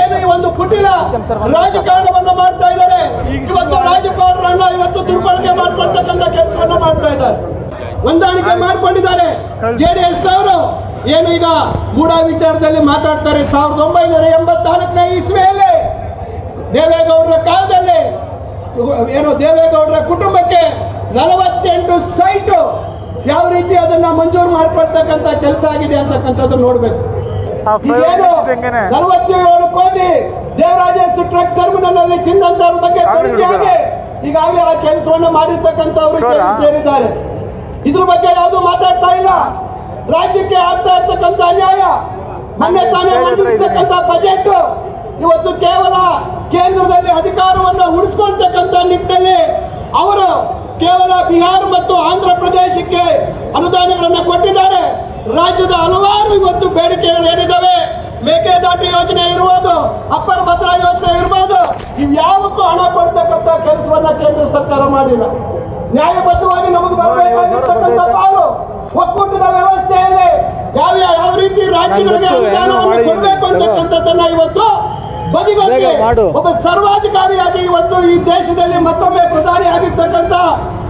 ಏನು ಈ ಒಂದು ಕುಟಿಲ ರಾಜಕಾರಣವನ್ನು ಮಾಡ್ತಾ ಇದ್ದಾರೆ. ಇವತ್ತು ರಾಜಕಾರಣ ಇವತ್ತು ದುರ್ಬಳಕೆ ಮಾಡ್ಕೊಳ್ತಕ್ಕಂಥ ಕೆಲಸವನ್ನ ಮಾಡ್ತಾ ಇದ್ದಾರೆ. ಹೊಂದಾಣಿಕೆ ಮಾಡ್ಕೊಂಡಿದ್ದಾರೆ. ಜೆಡಿಎಸ್ ಅವರು ಏನು ಈಗ ಮೂಡ ವಿಚಾರದಲ್ಲಿ ಮಾತಾಡ್ತಾರೆ. ಸಾವಿರದ ಒಂಬೈನೂರ ಎಂಬತ್ನಾಲ್ಕನೇ ಇಸ್ವಿಯಲ್ಲಿ ದೇವೇಗೌಡರ ಕಾಲದಲ್ಲಿ ಏನು ದೇವೇಗೌಡರ ಕುಟುಂಬಕ್ಕೆ ನಲವತ್ತೆಂಟು ಸೈಟ್ ಯಾವ ರೀತಿ ಅದನ್ನ ಮಂಜೂರು ಮಾಡ್ಕೊಳ್ತಕ್ಕಂಥ ಕೆಲಸ ಆಗಿದೆ ಅಂತಕ್ಕಂಥದ್ದು ನೋಡ್ಬೇಕು. ನಲವತ್ತೇಳು ಕೋಟಿ ದೇವರಾಜೇಶ್ ಟ್ರಕ್ ಟರ್ಮಿನಲ್ ಅಲ್ಲಿ ತಿಂದಂತವ್ರ ಬಗ್ಗೆ ತನಿಖೆಯಾಗಿ ಈಗಾಗಲೇ ಆ ಕೆಲಸವನ್ನು ಮಾಡಿರ್ತಕ್ಕಂಥವ್ರು ಸೇರಿದ್ದಾರೆ. ಇದ್ರ ಬಗ್ಗೆ ಯಾವುದು ಮಾತಾಡ್ತಾ ಇಲ್ಲ. ರಾಜ್ಯಕ್ಕೆ ಆಗ್ತಾ ಇರ್ತಕ್ಕಂಥ ಅನ್ಯಾಯ ಮೊನ್ನೆ ತಾನೇ ಮಂಡಿಸ್ತಕ್ಕಂಥ ಬಜೆಟ್ ಇವತ್ತು ಕೇವಲ ಕೇಂದ್ರದಲ್ಲಿ ಅಧಿಕಾರವನ್ನು ಉಳಿಸ್ಕೊಳ್ತಕ್ಕಂಥ ನಿಟ್ಟಿನಲ್ಲಿ ಅವರು ಕೇವಲ ಬಿಹಾರ ಮತ್ತು ಆಂಧ್ರ ಪ್ರದೇಶಕ್ಕೆ ಅನುದಾನಗಳನ್ನು ಕೊಟ್ಟಿದ್ದಾರೆ ರಾಜ್ಯದ ಹಲವಾರು ಇವತ್ತು ಬೇಡಿಕೆಗಳು ಏನಿದ್ದಾವೆ ಮೇಕೆದಾಟು ಯೋಜನೆ ಇರ್ಬೋದು ಅಪ್ಪರ ಭದ್ರಾ ಯೋಜನೆ ಇರ್ಬೋದು ಇವ್ಯಾವಕ್ಕೂ ಹಣ ಕೊಡ್ತಕ್ಕಂಥ ಕೆಲಸವನ್ನ ಕೇಂದ್ರ ಸರ್ಕಾರ ಮಾಡಿಲ್ಲ. ನ್ಯಾಯಬದ್ಧವಾಗಿ ನಮಗೆ ಬರಬೇಕಾಗಿರ್ತಕ್ಕಂಥ ಪಾಲು ಒಕ್ಕೂಟದ ವ್ಯವಸ್ಥೆಯಲ್ಲಿ ಯಾವ ಯಾವ ರೀತಿ ರಾಜ್ಯಗಳಿಗೆ ಅನುದಾನವನ್ನು ಕೊಡಬೇಕು ಅಂತಕ್ಕಂಥದ್ದನ್ನ ಇವತ್ತು ಬದಿಗೊತ್ತಿ. ಒಬ್ಬ ಸರ್ವಾಧಿಕಾರಿಯಾಗಿ ಇವತ್ತು ಈ ದೇಶದಲ್ಲಿ ಮತ್ತೊಮ್ಮೆ ಪ್ರಧಾನಿ ಆಗಿರ್ತಕ್ಕಂಥ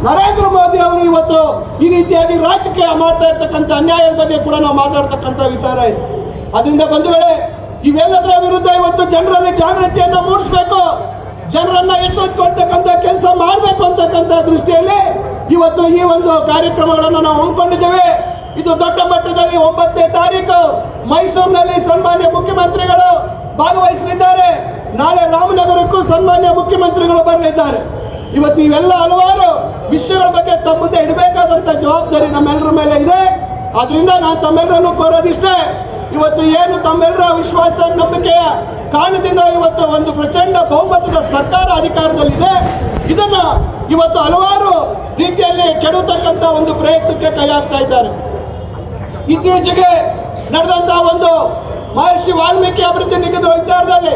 ನರೇಂದ್ರ ಮೋದಿ ಅವರು ಇವತ್ತು ಈ ರೀತಿಯಾಗಿ ರಾಜಕೀಯ ಮಾಡ್ತಾ ಇರ್ತಕ್ಕಂಥ ಅನ್ಯಾಯದ ಬಗ್ಗೆ ಕೂಡ ನಾವು ಮಾತಾಡ್ತಕ್ಕಂಥ ವಿಚಾರ ಇದೆ. ಅದರಿಂದ ಬಂಧುಗಳೇ ಇವೆಲ್ಲದರ ವಿರುದ್ಧ ಇವತ್ತು ಜನರಲ್ಲಿ ಜಾಗೃತಿಯನ್ನ ಮೂಡಿಸಬೇಕು. ಜನರನ್ನ ಎಚ್ಚೆತ್ಕೊಳ್ತಕ್ಕಂಥ ಕೆಲಸ ಮಾಡಬೇಕು ಅಂತಕ್ಕಂಥ ದೃಷ್ಟಿಯಲ್ಲಿ ಇವತ್ತು ಈ ಒಂದು ಕಾರ್ಯಕ್ರಮಗಳನ್ನು ನಾವು ಹಮ್ಮಿಕೊಂಡಿದ್ದೇವೆ. ಇದು ದೊಡ್ಡ ಮಟ್ಟದಲ್ಲಿ ಒಂಬತ್ತನೇ ತಾರೀಕು ಮೈಸೂರಿನಲ್ಲಿ ಸನ್ಮಾನ್ಯ ಮುಖ್ಯಮಂತ್ರಿಗಳು ಭಾಗವಹಿಸಲಿದ್ದಾರೆ. ನಾಳೆ ರಾಮನಗರಕ್ಕೂ ಸನ್ಮಾನ್ಯ ಮುಖ್ಯಮಂತ್ರಿಗಳು ಬರಲಿದ್ದಾರೆ. ಇವತ್ತು ಇವೆಲ್ಲ ಹಲವಾರು ವಿಷಯಗಳ ಬಗ್ಗೆ ತಮ್ಮದೇ ಮುಂದೆ ಇಡಬೇಕಾದಂತ ಜವಾಬ್ದಾರಿ ನಮ್ಮೆಲ್ಲರ ಮೇಲೆ ಇದೆ. ಆದ್ರಿಂದ ನಾನು ತಮ್ಮೆಲ್ಲರನ್ನು ಕೋರೋದಿಷ್ಟೇ. ಇವತ್ತು ಏನು ತಮ್ಮೆಲ್ಲರ ವಿಶ್ವಾಸ ನಂಬಿಕೆಯ ಕಾರಣದಿಂದ ಇವತ್ತು ಒಂದು ಪ್ರಚಂಡ ಬಹುಮತದ ಸರ್ಕಾರ ಅಧಿಕಾರದಲ್ಲಿದೆ? ಇದನ್ನ ಇವತ್ತು ಹಲವಾರು ರೀತಿಯಲ್ಲಿ ಕೆಡತಕ್ಕಂತ ಒಂದು ಪ್ರಯತ್ನಕ್ಕೆ ಕೈ ಹಾಕ್ತಾ ಇದ್ದಾರೆ. ಇತ್ತೀಚೆಗೆ ನಡೆದಂತಹ ಒಂದು ಮಹರ್ಷಿ ವಾಲ್ಮೀಕಿ ಅಭಿವೃದ್ಧಿ ನಿಗದ ವಿಚಾರದಲ್ಲಿ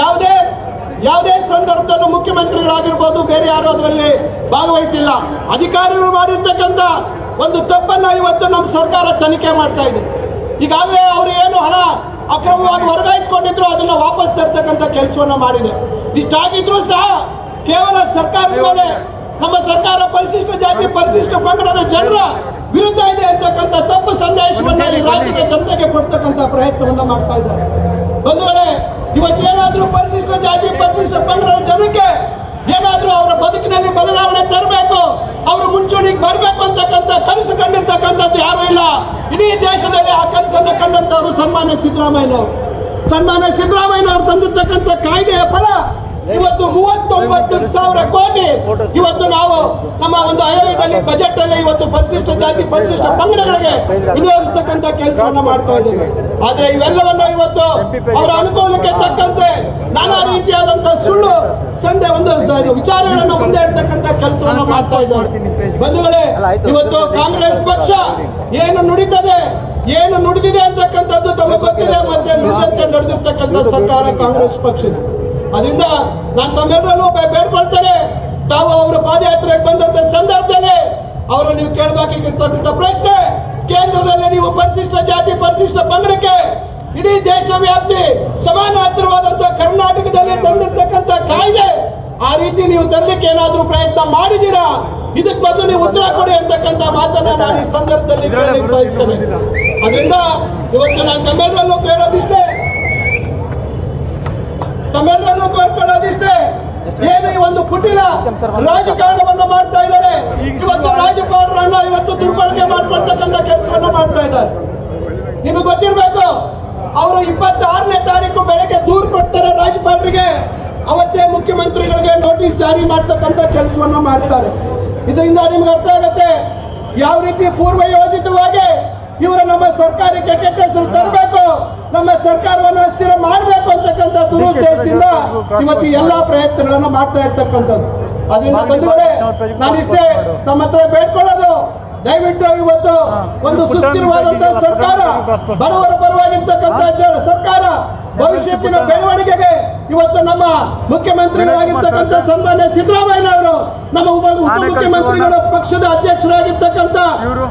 ಯಾವುದೇ ಯಾವುದೇ ಸಂದರ್ಭದಲ್ಲೂ ಮುಖ್ಯಮಂತ್ರಿಗಳಾಗಿರ್ಬೋದು, ಬೇರೆ ಯಾರು ಅದರಲ್ಲಿ ಭಾಗವಹಿಸಿಲ್ಲ. ಅಧಿಕಾರಿಗಳು ಮಾಡಿರ್ತಕ್ಕಂಥ ಒಂದು ತಪ್ಪನ್ನ ಇವತ್ತು ನಮ್ಮ ಸರ್ಕಾರ ತನಿಖೆ ಮಾಡ್ತಾ ಇದೆ. ಈಗಾಗಲೇ ಅವರು ಏನು ಹಣ ಅಕ್ರಮವಾಗಿ ವರ್ಗಾಯಿಸಿಕೊಂಡಿದ್ರು, ಅದನ್ನ ವಾಪಸ್ ತರ್ತಕ್ಕಂಥ ಕೆಲಸವನ್ನ ಮಾಡಿದೆ. ಇಷ್ಟಾಗಿದ್ರು ಸಹ ಕೇವಲ ಸರ್ಕಾರದ ಮೇಲೆ ನಮ್ಮ ಸರ್ಕಾರ ಪರಿಶಿಷ್ಟ ಜಾತಿ, ಪರಿಶಿಷ್ಟ ಪಂಗಡದ ಜನರ ವಿರುದ್ಧ ಇದೆ ಅಂತಕ್ಕಂಥ ತಪ್ಪು ಸಂದೇಶವನ್ನು ಈ ರಾಜ್ಯದ ಜನತೆಗೆ ಕೊಡ್ತಕ್ಕಂಥ ಪ್ರಯತ್ನವನ್ನ ಮಾಡ್ತಾ ಇದ್ದಾರೆ. ಬಂಧುಗಳೇ, ಇವತ್ತೇನಾದ್ರೂ ಪರಿಶಿಷ್ಟ ಜಾತಿ, ಪರಿಶಿಷ್ಟ ಪಂಗಡದ ಜನಕ್ಕೆ ಏನಾದ್ರೂ ಅವರ ಬದುಕಿನಲ್ಲಿ ಬದಲಾವಣೆ ತರಬೇಕು ಅವರು ಮುಂಚೂಣಿಗೆ ಬರಬೇಕು ಅಂತಕ್ಕಂಥ ಕನಸು ಕಂಡಿರ್ತಕ್ಕಂಥದ್ದು ಯಾರು ಇಲ್ಲ ಇಡೀ ದೇಶದಲ್ಲಿ ಆ ಕನಸನ್ನ ಕಂಡಂತವರು ಸನ್ಮಾನ್ಯ ಸಿದ್ದರಾಮಯ್ಯನವರು. ಸನ್ಮಾನ್ಯ ಸಿದ್ದರಾಮಯ್ಯನವರು ತಂದಿರ್ತಕ್ಕಂಥ ಕಾಯ್ದೆಯ ಫಲ ಇವತ್ತು ಮೂವತ್ತೊಂಬತ್ತು ಸಾವಿರ ಕೋಟಿ. ಇವತ್ತು ನಾವು ನಮ್ಮ ಒಂದು ಆಯೋಗದಲ್ಲಿ ಬಜೆಟ್ ಅಲ್ಲಿ ಇವತ್ತು ಪರಿಶಿಷ್ಟ ಜಾತಿ, ಪರಿಶಿಷ್ಟ ಪಂಗಡಗಳಿಗೆ ವಿನಿಯೋಗಿಸ್ತಕ್ಕಂಥ ಕೆಲಸವನ್ನ ಮಾಡ್ತಾ ಇದ್ದೇವೆ. ಆದ್ರೆ ಇವೆಲ್ಲವನ್ನ ಇವತ್ತು ಅವರ ಅನುಕೂಲಕ್ಕೆ ತಕ್ಕಂತೆ ನಾನಾ ರೀತಿಯಾದಂತಹ ಸುಳ್ಳು ಸಂದೆ ಒಂದು ವಿಚಾರಗಳನ್ನು ಮುಂದೆ ಇರ್ತಕ್ಕಂಥ ಕೆಲಸವನ್ನು ಮಾಡ್ತಾ ಇದ್ದಾರೆ ಬಂಧುಗಳೇ ಇವತ್ತು ಕಾಂಗ್ರೆಸ್ ಪಕ್ಷ ಏನು ನುಡಿತದೆ ಏನು ನುಡಿದಿದೆ ಅಂತಕ್ಕಂಥದ್ದು ತಮಗೆ ಗೊತ್ತಿದೆ ಮತ್ತೆ ನುಡಿದಂತೆ ನಡೆದಿರ್ತಕ್ಕಂಥ ಸರ್ಕಾರ ಕಾಂಗ್ರೆಸ್ ಪಕ್ಷ ಅದರಿಂದ ನಾನು ತಮ್ಮೆಲ್ಲರೂ ಬೇಡ್ಕೊಳ್ತೇನೆ. ತಾವು ಅವರ ಪಾದಯಾತ್ರೆಗೆ ಬಂದಂತ ಸಂದರ್ಭದಲ್ಲಿ ಅವರು ನೀವು ಕೇಳಬೇಕಾಗಿರ್ತಕ್ಕಂಥ ಪ್ರಶ್ನೆ ಕೇಂದ್ರದಲ್ಲಿ ನೀವು ಪರಿಶಿಷ್ಟ ಜಾತಿ ಪರಿಶಿಷ್ಟ ಪಂಗಡಕ್ಕೆ ಇಡೀ ದೇಶ ವ್ಯಾಪ್ತಿ ಹತ್ತಿರವಾದಂತಹ ಕರ್ನಾಟಕದಲ್ಲಿ ಕಾಯ್ದೆ ಆ ರೀತಿ ನೀವು ತರಲಿಕ್ಕೆ ಏನಾದ್ರೂ ಪ್ರಯತ್ನ ಮಾಡಿದ್ದೀರಾ? ಇದಕ್ಕೆ ಬದಲು ನೀವು ಉತ್ತರ ಕೊಡಿ ಅಂತಕ್ಕಂಥ ಮಾತನ್ನ ನಾನು ಈ ಸಂದರ್ಭದಲ್ಲಿ ಬಯಸ್ತೇನೆ. ಅದರಿಂದ ಇವತ್ತು ನಾನು ತಮ್ಮೆಲ್ಲರಲ್ಲೂ ಕೇಳೋದಿಷ್ಟೇ. ತಮ್ಮೆಲ್ಲರಲ್ಲೂ ಕೋರ್ಕೊಳ್ಳೋದಿಷ್ಟೇ ಏನು ಈ ಒಂದು ಕುಟಿಲ ರಾಜಕಾರಣವನ್ನ ಮಾಡ್ತಾ ಇದ್ದಾರೆ. ಇವತ್ತು ರಾಜ್ಯಪಾಲರನ್ನ ಇವತ್ತು ದುರ್ಬಳಕೆ ಮಾಡ್ಕೊಳ್ತಕ್ಕಂಥ ಕೆಲಸವನ್ನ ಮಾಡ್ತಾ ಇದ್ದಾರೆ. ನಿಮಗೆ ಗೊತ್ತಿರ್ಬೇಕು ಅವರು ಇಪ್ಪತ್ತಾರನೇ ತಾರೀಕು ಬೆಳಗ್ಗೆ ದೂರು ಕೊಡ್ತಾರೆ ರಾಜ್ಯಪಾಲರಿಗೆ. ಅವತ್ತೇ ಮುಖ್ಯಮಂತ್ರಿಗಳಿಗೆ ನೋಟಿಸ್ ಜಾರಿ ಮಾಡ್ತಕ್ಕಂಥ ಕೆಲಸವನ್ನು ಮಾಡ್ತಾರೆ. ಇದರಿಂದ ನಿಮ್ಗೆ ಅರ್ಥ ಆಗತ್ತೆ ಯಾವ ರೀತಿ ಪೂರ್ವ ಯೋಜಿತವಾಗಿ ಇವರು ನಮ್ಮ ಸರ್ಕಾರಕ್ಕೆ ಕೆಟ್ಟ ಹೆಸರು ತರಬೇಕು ನಮ್ಮ ಸರ್ಕಾರವನ್ನು ಅಸ್ಥಿರ ಮಾಡಬೇಕು ಅಂತಕ್ಕಂಥ ದುರುದ್ದೇಶದಿಂದ ಇವತ್ತು ಎಲ್ಲಾ ಪ್ರಯತ್ನಗಳನ್ನು ಮಾಡ್ತಾ ಇರ್ತಕ್ಕಂಥದ್ದು. ಅದರಿಂದ ಬಂಧುಗಳೇ ನಾನಿಷ್ಟೇ ತಮ್ಮ ಹತ್ರ ಬೇಡ್ಕೊಳ್ಳೋದು. ದಯವಿಟ್ಟು ಇವತ್ತು ಒಂದು ಸುಸ್ಥಿರವಾದಂತಹ ಸರ್ಕಾರ ಬಡವರ ಆಗಿರ್ತಕ್ಕಂಥ ಸರ್ಕಾರ ಭವಿಷ್ಯತ್ತಿನ ಬೆಳವಣಿಗೆಗೆ ಇವತ್ತು ನಮ್ಮ ಮುಖ್ಯಮಂತ್ರಿಗಳಾಗಿರ್ತಕ್ಕಂಥ ಸನ್ಮಾನ್ಯ ಸಿದ್ದರಾಮಯ್ಯ ಅವರು ನಮ್ಮ ಉಪ ಉಪಮುಖ್ಯಮಂತ್ರಿಗಳು ಪಕ್ಷದ ಅಧ್ಯಕ್ಷರಾಗಿರ್ತಕ್ಕಂಥ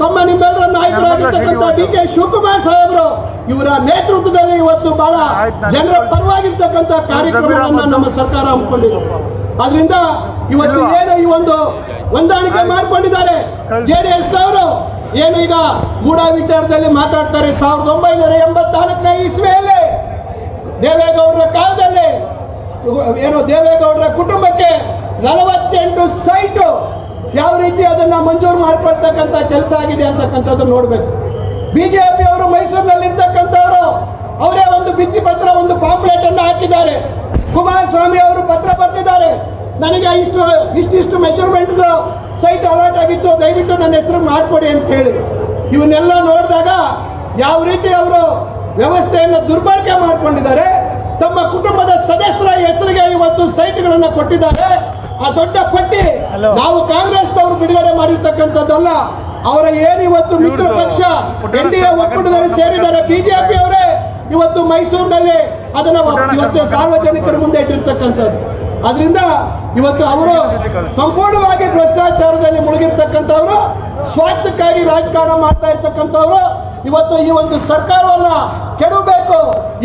ತಮ್ಮ ನಿಮ್ಮೆಲ್ಲರ ನಾಯಕರಾಗಿರ್ತಕ್ಕಂಥ ಡಿ ಕೆ ಶಿವಕುಮಾರ್ ಸಾಹೇಬರು ಇವರ ನೇತೃತ್ವದಲ್ಲಿ ಇವತ್ತು ಬಹಳ ಜನರ ಪರವಾಗಿರ್ತಕ್ಕಂಥ ಕಾರ್ಯಕ್ರಮಗಳನ್ನ ನಮ್ಮ ಸರ್ಕಾರ ಹಮ್ಮಿಕೊಂಡಿದೆ ಆದ್ರಿಂದ ಇವತ್ತು ಏನು ಈ ಒಂದು ಹೊಂದಾಣಿಕೆ ಮಾಡ್ಕೊಂಡಿದ್ದಾರೆ ಜೆಡಿಎಸ್ ಅವರು ಏನು ಈಗ ಮೂಡ ವಿಚಾರದಲ್ಲಿ ಮಾತಾಡ್ತಾರೆ? ಸಾವಿರದ ಒಂಬೈನೂರ ಎಂಬತ್ನಾಲ್ಕನೇ ಇಸ್ವಿಯಲ್ಲಿ ದೇವೇಗೌಡರ ಕಾಲದಲ್ಲಿ, ಏನು ದೇವೇಗೌಡರ ಕುಟುಂಬಕ್ಕೆ ನಲವತ್ತೆಂಟು ಸೈಟು ಯಾವ ರೀತಿ ಅದನ್ನ ಮಂಜೂರು ಮಾಡ್ಕೊಳ್ತಕ್ಕಂಥ ಕೆಲಸ ಆಗಿದೆ ಅಂತಕ್ಕಂಥದ್ದು ನೋಡ್ಬೇಕು. ಬಿಜೆಪಿ ಅವರು ಮೈಸೂರಿನಲ್ಲಿ ಇರ್ತಕ್ಕಂಥವರು ಅವರೇ ಒಂದು ಭಿತ್ತಿ ಪತ್ರ ಒಂದು ಪಾಂಪ್ಲೆಟ್ ಅನ್ನು ಹಾಕಿದ್ದಾರೆ. ಕುಮಾರಸ್ವಾಮಿ ಅವರು ಪತ್ರ ಬರೆದಿದ್ದಾರೆ ನನಗೆ ಇಷ್ಟು ಇಷ್ಟಿಷ್ಟು ಮೆಷರ್ಮೆಂಟ್ ಸೈಟ್ ಅಲರ್ಟ್ ಆಗಿತ್ತು. ದಯವಿಟ್ಟು ನನ್ನ ಹೆಸರು ಮಾಡಿಕೊಡಿ ಅಂತ ಹೇಳಿ. ಇವನ್ನೆಲ್ಲ ನೋಡಿದಾಗ ಯಾವ ರೀತಿ ಅವರು ವ್ಯವಸ್ಥೆಯನ್ನು ದುರ್ಬಳಕೆ ಮಾಡಿಕೊಂಡಿದ್ದಾರೆ ತಮ್ಮ ಕುಟುಂಬದ ಸದಸ್ಯರ ಹೆಸರಿಗೆ ಇವತ್ತು ಸೈಟ್ಗಳನ್ನು ಕೊಟ್ಟಿದ್ದಾರೆ. ಆ ದೊಡ್ಡ ಪಟ್ಟಿ ನಾವು ಕಾಂಗ್ರೆಸ್ನವರು ಬಿಡುಗಡೆ ಮಾಡಿರ್ತಕ್ಕಂಥದ್ದಲ್ಲ. ಅವರ ಏನಿವತ್ತು ಇವತ್ತು ಮಿತ್ರ ಪಕ್ಷ ಎನ್ ಡಿ ಎ ಒಕ್ಕೂಟದಲ್ಲಿ ಸೇರಿದ್ದಾರೆ ಬಿಜೆಪಿ ಅವರೇ. ಇವತ್ತು ಮೈಸೂರಿನಲ್ಲಿ ಅದನ್ನ ಇವತ್ತು ಸಾರ್ವಜನಿಕರ ಮುಂದೆ ಇಟ್ಟಿರ್ತಕ್ಕಂಥದ್ದು. ಅದರಿಂದ ಇವತ್ತು ಅವರು ಸಂಪೂರ್ಣವಾಗಿ ಭ್ರಷ್ಟಾಚಾರದಲ್ಲಿ ಮುಳುಗಿರ್ತಕ್ಕಂಥವ್ರು ಸ್ವಾರ್ಥಕ್ಕಾಗಿ ರಾಜಕಾರಣ ಮಾಡ್ತಾ ಇರ್ತಕ್ಕಂಥವ್ರು ಇವತ್ತು ಈ ಒಂದು ಸರ್ಕಾರವನ್ನ ಕೆಡಬೇಕು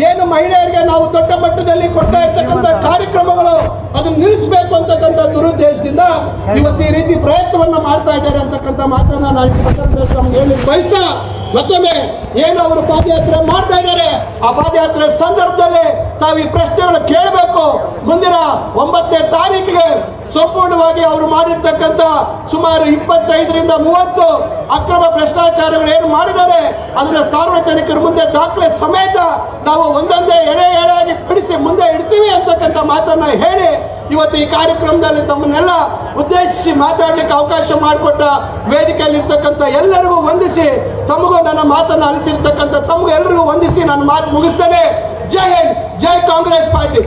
ಏನು ಮಹಿಳೆಯರಿಗೆ ನಾವು ದೊಡ್ಡ ಮಟ್ಟದಲ್ಲಿ ಕೊಡ್ತಾ ಇರ್ತಕ್ಕಂಥ ಕಾರ್ಯಕ್ರಮಗಳು ಅದನ್ನ ನಿಲ್ಲಿಸಬೇಕು ಅಂತಕ್ಕಂಥ ದುರುದ್ದೇಶದಿಂದ ಇವತ್ತು ಈ ರೀತಿ ಪ್ರಯತ್ನವನ್ನ ಮಾಡ್ತಾ ಇದ್ದಾರೆ ಅಂತಕ್ಕಂಥ ಮಾತನ್ನ ನಾನು ಬಯಸ್ತಾ ಮತ್ತೊಮ್ಮೆ ಏನು ಅವರು ಪಾದಯಾತ್ರೆ ಮಾಡ್ತಾ ಇದ್ದಾರೆ. ಆ ಪಾದಯಾತ್ರೆ ಸಂದರ್ಭದಲ್ಲಿ ತಾವು ಈ ಪ್ರಶ್ನೆಗಳು ಕೇಳಬೇಕು. ಮುಂದಿನ ಒಂಬತ್ತನೇ ತಾರೀಕಿಗೆ ಸಂಪೂರ್ಣವಾಗಿ ಅವರು ಮಾಡಿರ್ತಕ್ಕಂಥ ಸುಮಾರು ಇಪ್ಪತ್ತೈದರಿಂದ ಮೂವತ್ತು ಅಕ್ರಮ ಭ್ರಷ್ಟಾಚಾರಗಳು ಏನು ಮಾಡಿದ್ದಾರೆ, ಅದನ್ನ ಸಾರ್ವಜನಿಕರ ಮುಂದೆ ದಾಖಲೆ ಸಮೇತ ನಾವು ಒಂದೊಂದೇ ಎಳೆ ಎಳೆಯಾಗಿ ಬಿಡಿಸಿ ಮುಂದೆ ಇಡ್ತೀವಿ ಅಂತಕ್ಕಂಥ ಮಾತನ್ನ ಹೇಳಿ ಇವತ್ತು ಈ ಕಾರ್ಯಕ್ರಮದಲ್ಲಿ ತಮ್ಮನ್ನೆಲ್ಲ ಉದ್ದೇಶಿಸಿ ಮಾತಾಡ್ಲಿಕ್ಕೆ ಅವಕಾಶ ಮಾಡಿಕೊಟ್ಟ ವೇದಿಕೆಯಲ್ಲಿ ಇರ್ತಕ್ಕಂಥ ಎಲ್ಲರಿಗೂ ವಂದಿಸಿ, ತಮಗೂ ನನ್ನ ಮಾತನ್ನ ಅನಿಸಿರ್ತಕ್ಕಂಥ ತಮಗೂ ಎಲ್ಲರಿಗೂ ವಂದಿಸಿ ನನ್ನ ಮಾತು ಮುಗಿಸ್ತೇನೆ. ಜೈ ಹಿಂದ್, ಜೈ ಕಾಂಗ್ರೆಸ್ ಪಾರ್ಟಿ.